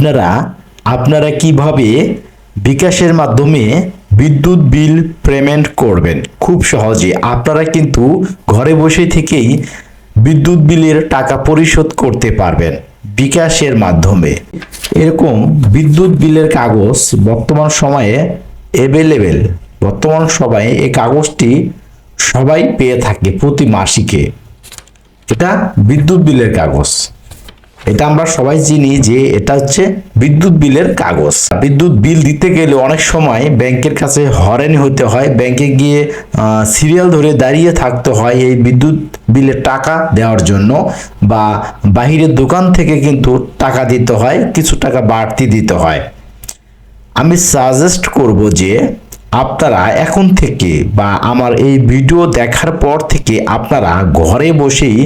আপনারা আপনারা কীভাবে বিকাশের মাধ্যমে বিদ্যুৎ বিল পেমেন্ট করবেন? খুব সহজে। আপনারা কিন্তু ঘরে বসে থেকেই বিদ্যুৎ বিলের টাকা পরিশোধ করতে পারবেন বিকাশের মাধ্যমে। এরকম বিদ্যুৎ বিলের কাগজ বর্তমান সময়ে অ্যাভেলেবেল বর্তমান সময়ে এই কাগজটি সবাই পেয়ে থাকে প্রতি মাসিকে। এটা বিদ্যুৎ বিলের কাগজ। এটা আমরা সবাই চিনি যে এটা হচ্ছে বিদ্যুৎ বিলের কাগজ। বিদ্যুৎ বিল দিতে গেলে অনেক সময় ব্যাংকের কাছে হরেনি হতে হয়, ব্যাংকে গিয়ে সিরিয়াল ধরে দাঁড়িয়ে থাকতে হয় এই বিদ্যুৎ বিলের টাকা দেওয়ার জন্য বা বাহিরের দোকান থেকে কিন্তু টাকা দিতে হয়, কিছু টাকা বাড়তি দিতে হয়। আমি সাজেস্ট করব যে আপনারা এখন থেকে বা আমার এই ভিডিও দেখার পর থেকে আপনারা ঘরে বসেই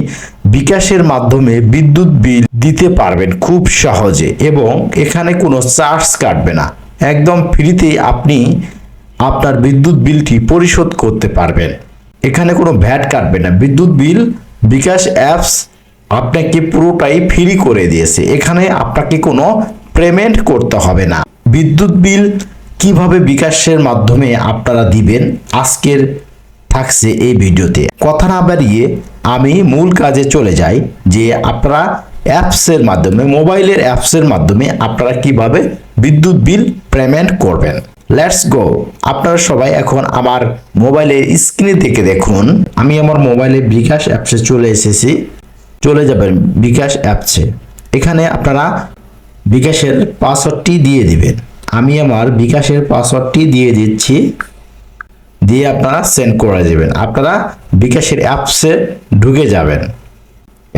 বিকাশের মাধ্যমে বিদ্যুৎ বিল দিতে পারবেন খুব সহজে এবং এখানে কোনো চার্জ কাটবে না। একদম ফ্রিতেই আপনি আপনার বিদ্যুৎ বিলটি পরিশোধ করতে পারবেন। এখানে কোনো ভ্যাট কাটবে না। বিদ্যুৎ বিল, বিকাশ অ্যাপস আপনাকে পুরোটাই ফ্রি করে দিয়েছে। এখানে আপনাকে কোনো পেমেন্ট করতে হবে না। বিদ্যুৎ বিল কীভাবে বিকাশের মাধ্যমে আপনারা দিবেন? আজকের থাকছে এই ভিডিওতে। কথা না বাড়িয়ে আমি মূল কাজে চলে যাই যে আপনারা অ্যাপসের মাধ্যমে, মোবাইলের অ্যাপসের মাধ্যমে আপনারা কীভাবে বিদ্যুৎ বিল পেমেন্ট করবেন। লেটস গো আপনারা সবাই এখন আমার মোবাইলের স্ক্রিনে থেকে দেখুন। আমি আমার মোবাইলে বিকাশ অ্যাপসে চলে এসেছি। চলে যাবেন বিকাশ অ্যাপসে। এখানে আপনারা বিকাশের পাসওয়ার্ডটি দিয়ে দিবেন। আমি আমার বিকাশের পাসওয়ার্ডটি দিয়ে দিচ্ছি। দিয়ে আপনারা সেন্ড করে দেবেন। আপনারা বিকাশের অ্যাপসে ঢুকে যাবেন।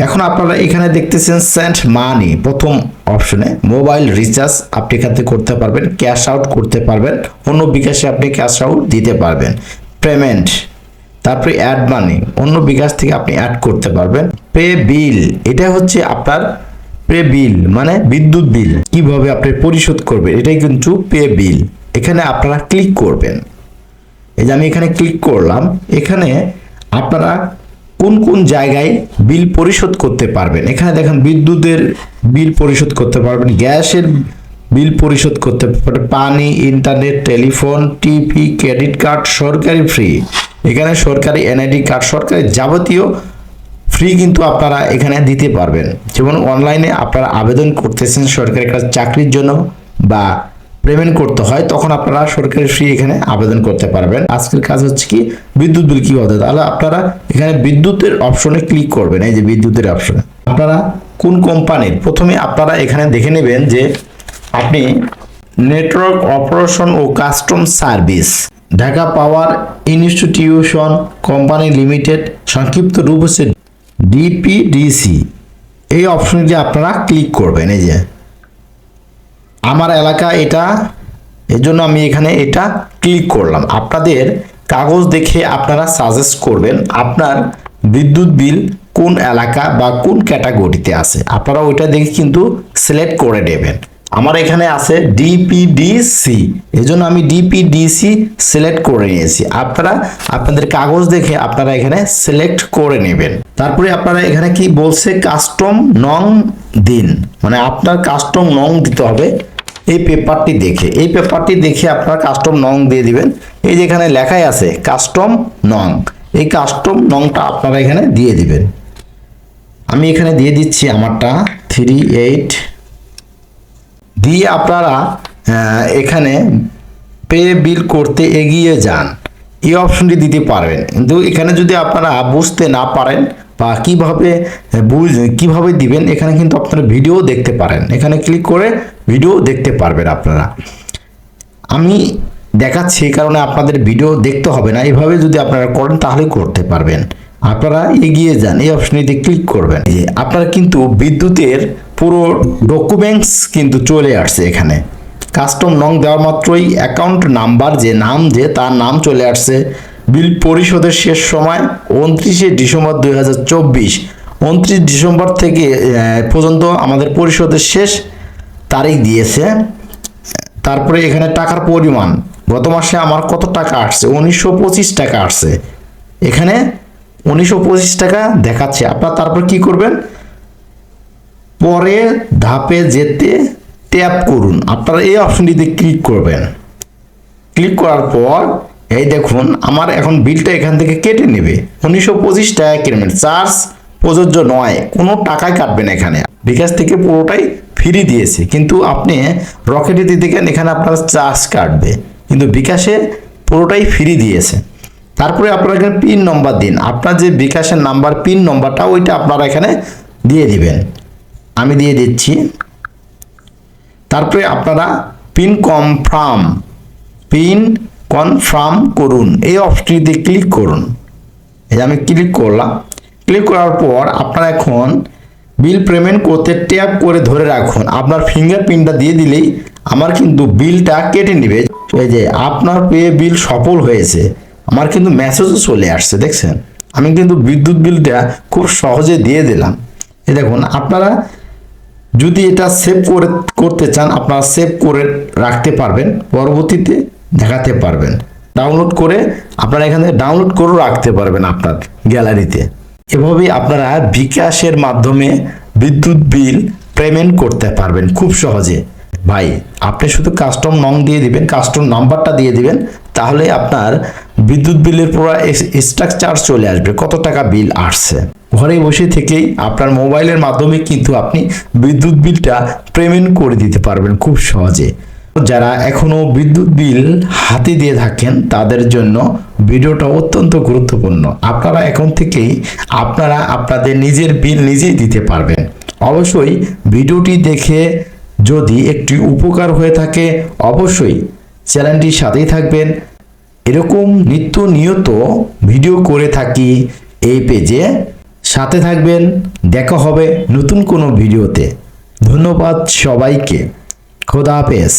এখন আপনারা এখানে দেখতেছেন সেন্ট মানি প্রথম অপশনে মোবাইল রিচার্জ আপনি এখান করতে পারবেন ক্যাশ আউট করতে পারবেন, অন্য বিকাশে আপনি ক্যাশ আউট দিতে পারবেন। পেমেন্ট তারপরে অ্যাড মানি অন্য বিকাশ থেকে আপনি অ্যাড করতে পারবেন। পে বিল এটা হচ্ছে আপনার পে বিল মানে বিদ্যুৎ বিল কীভাবে আপনি পরিশোধ করবেন, এটাই কিন্তু পে বিল এখানে আপনারা ক্লিক করবেন। এই যে আমি এখানে ক্লিক করলাম, এখানে আপনারা কোন কোন জায়গায় বিল পরিশোধ করতে পারবেন? এখানে দেখেন বিদ্যুতের বিল পরিশোধ করতে পারবেন, গ্যাসের বিল পরিশোধ করতে পারবেন, পানি, internet, telephone, TV, credit card, সরকারি ফ্রি এখানে সরকারি এনআইডি কার্ড সরকারি যাবতীয় ফ্রি কিন্তু আপনারা এখানে দিতে পারবেন। যেমন অনলাইনে আপনারা আবেদন করতেছেন সরকারি কাজ চাকরির জন্য বা পেমেন্ট করতে হয়, তখন আপনারা সরকারি ফ্রি এখানে আবেদন করতে পারবেন। আজকের কাজ হচ্ছে কি, বিদ্যুৎ বিল কি হতে তাহলে আপনারা এখানে বিদ্যুতের অপশনে ক্লিক করবেন, এই যে বিদ্যুতের অপশনে আপনারা কোন কোম্পানির প্রথমে আপনারা এখানে দেখে নেবেন যে আপনি নেটওয়ার্ক অপারেশন ও custom service Dhaka power institution company limited সংক্ষিপ্ত রূপ হচ্ছে ডিপিডিসি এই অপশনটি আপনারা ক্লিক করবেন, এই যে। আমার এলাকা এটা এর জন্য আমি এখানে এটা ক্লিক করলাম। আপনাদের কাগজ দেখে আপনারা সাজেস্ট করবেন আপনার বিদ্যুৎ বিল কোন এলাকা বা কোন ক্যাটাগরিতে আছে। আপনারা ওইটা দেখে কিন্তু সিলেক্ট করে নেবেন। আমার এখানে আছে ডিপিডিসি এই জন্য আমি ডিপিডিসি সিলেক্ট করে নিয়েছি। আপনারা, আপনাদের কাগজ দেখে আপনারা এখানে সিলেক্ট করে নেবেন। তারপরে আপনারা এখানে কি বলছে? কাস্টম নং দিন। মানে আপনার কাস্টম নং দিতে হবে এই পেপারটি দেখে। এই পেপারটি দেখে আপনারা কাস্টম নং দিয়ে দিবেন। এই যে এখানে লেখাই আছে কাস্টম নং। এই কাস্টম নংটা আপনারা এখানে দিয়ে দিবেন। আমি এখানে দিয়ে দিচ্ছি আমারটা। থ্রি এইট দিয়ে আপনারা এখানে পে বিল করতে এগিয়ে যান। এই অপশনটি দিতে পারবেন। কিন্তু এখানে যদি আপনারা বুঝতে না পারেন বা কীভাবে বুঝ, কীভাবে দিবেন, এখানে কিন্তু আপনারা ভিডিও দেখতে পারেন। এখানে ক্লিক করে ভিডিও দেখতে পারবেন আপনারা। আমি দেখাচ্ছি কারণে আপনাদের ভিডিও দেখতে হবে না। এভাবে যদি আপনারা করেন, তাহলে করতে পারবেন। আপনারা এগিয়ে যান, এই অপশনটিতে ক্লিক করবেন। যে, আপনারা কিন্তু বিদ্যুতের পুরো ডকুমেন্টস কিন্তু চলে আসছে এখানে। কাস্টম নং দেওয়া মাত্রই অ্যাকাউন্ট নাম্বার যে নাম যে, তার নাম চলে আসছে। বিল পরিশোধের শেষ সময় উনত্রিশে ডিসেম্বর দুই হাজার চব্বিশ। উনত্রিশ ডিসেম্বর থেকে পর্যন্ত আমাদের পরিশোধের শেষ তারিখ দিয়েছে। তারপরে এখানে টাকার পরিমাণ। গত মাসে আমার কত টাকা আসছে? উনিশশো পঁচিশ টাকা আসছে। এখানে উনিশশো পঁচিশ টাকা দেখাচ্ছে। আপনার তারপর কি করবেন? পরে ধাপে যেতে ট্যাপ করুন। আপনারা এই অপশনটিতে ক্লিক করবেন। ক্লিক করার পর, এই দেখুন, আমার এখন বিলটা এখান থেকে কেটে নেবে। উনিশশো পঁচিশ টাকা কিলোমিটার চার্জ প্রযোজ্য নয়। কোনো টাকাই কাটবে না এখানে। বিকাশ থেকে পুরোটাই ফ্রি দিয়েছে। কিন্তু আপনি রকেটে দিতে গেলে এখানে আপনার চার্জ কাটবে। কিন্তু বিকাশে পুরোটাই ফ্রি দিয়েছে। তারপরে আপনারা এখানে পিন নম্বর দিন। আপনার যে বিকাশের নাম্বার পিন নম্বরটা ওইটা আপনারা এখানে দিয়ে দিবেন। আমি দিয়ে দিচ্ছি। তারপরে আপনারা পিন কনফার্ম পিন কনফার্ম করুন। এই অপশনটিতে ক্লিক করুন। এই আমি ক্লিক করলাম। ক্লিক করার পর আপনারা এখন বিল পেমেন্ট করতে ট্যাপ করে ধরে রাখুন। আপনার ফিঙ্গারপ্রিন্টটা দিয়ে দিলেই আমার কিন্তু বিলটা কেটে নেবে। এই যে আপনার পেয়ে বিল সফল হয়েছে। আমার কিন্তু মেসেজও চলে আসছে, দেখছেন? আমি কিন্তু বিদ্যুৎ বিলটা খুব সহজে দিয়ে দিলাম। এই দেখুন, আপনারা যদি এটা সেভ করে, করতে চান, আপনারা সেভ করে রাখতে পারবেন, পরবর্তীতে দেখাতে পারবেন। ডাউনলোড করে আপনারা এখানে ডাউনলোড করেও রাখতে পারবেন আপনার গ্যালারিতে এভাবেই আপনারা বিকাশের মাধ্যমে বিদ্যুৎ বিল পেমেন্ট করতে পারবেন খুব সহজে। ভাই, আপনি শুধু কাস্টম নং দিয়ে দিবেন কাস্টম নাম্বারটা দিয়ে দিবেন তাহলে আপনার বিদ্যুৎ বিলের পুরো স্ট্রাকচার চলে আসবে। কত টাকা বিল আসছে? ঘরে বসে থেকেই আপনার মোবাইলের মাধ্যমে কিন্তু আপনি বিদ্যুৎ বিলটা পেমেন্ট করে দিতে পারবেন খুব সহজে। যারা এখনও বিদ্যুৎ বিল হাতে দিয়ে থাকেন, তাদের জন্য ভিডিওটা অত্যন্ত গুরুত্বপূর্ণ। আপনারা এখন থেকেই আপনারা আপনাদের নিজের বিল নিজেই দিতে পারবেন। অবশ্যই ভিডিওটি দেখে যদি একটি উপকার হয়ে থাকে, অবশ্যই চ্যানেলটির সাথেই থাকবেন। এরকম নিত্য নিয়ত ভিডিও করে থাকি এই পেজে। সাথে থাকবেন, দেখা হবে নতুন কোনো ভিডিওতে। ধন্যবাদ সবাইকে। খোদা হাফেজ।